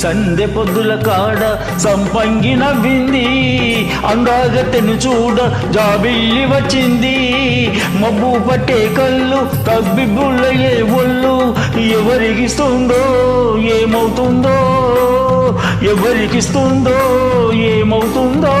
సంధ్య పొద్దుల కాడ సంపంగి నవ్వింది అంగాగతెను చూడ జాబిల్లి వచ్చింది. మబ్బు పట్టే కళ్ళు కబ్బి బుల్లయ్యే ఒళ్ళు. ఎవరికిస్తుందో ఏమవుతుందో? ఎవరికిస్తుందో ఏమవుతుందో?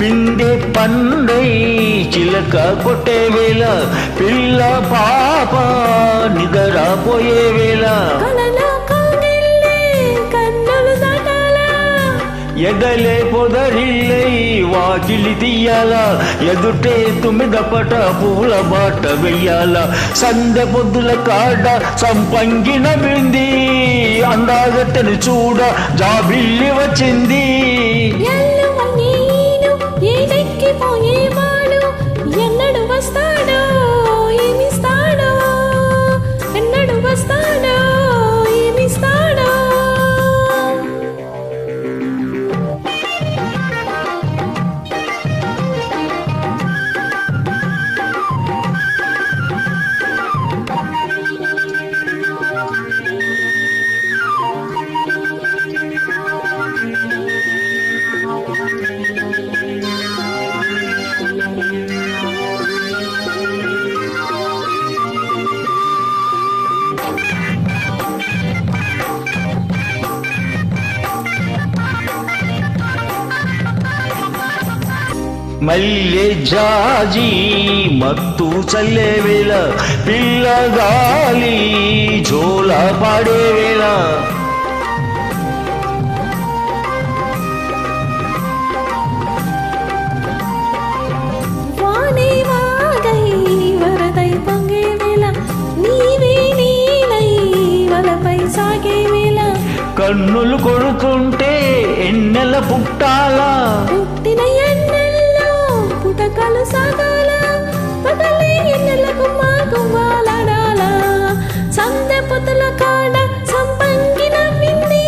పిండే పండై చిలక కొట్టే వేళ పిల్ల పాప నిదరాపోయే వేళ. ఎదలే పొదరిల్లై వాకిలి తీయాల ఎదుటే తుమ్మిద పట పూల బాట వెయ్యాల. సందె పొద్దుల కాడ సంపంగిన బింది అందాగట్టని చూడ జాబిల్లి వచ్చింది. మల్లె జాజి మత్తు చల్లే వేళ పిల్లగాలి జోల పాడే వేళ. కన్నులు కొడుతుంటే ఎన్నెల పుట్టాలా? పుట్టిన ఎన్నెల్లో పుటకలు సాగాల? పగలే ఎన్నెలకు మాకు వాలాడాల సందె పొతుల కాడ సంపంగి నవ్వింది.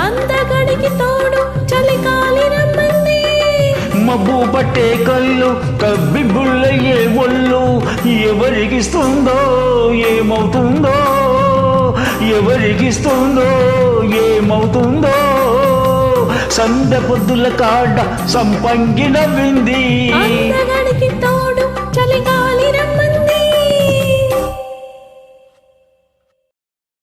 అందగడికి తోడు చలికాలి రమ్మంది. మబ్బు పట్టే కళ్ళు కబ్బి బుల్లయ్యే ఒళ్ళు. ఎవరికిస్తుందో ఏమవుతుందో? ఎవరికిస్తుందో ఏమవుతుందో? సంద పొద్దుల కాడ సంపంగి నవ్వింది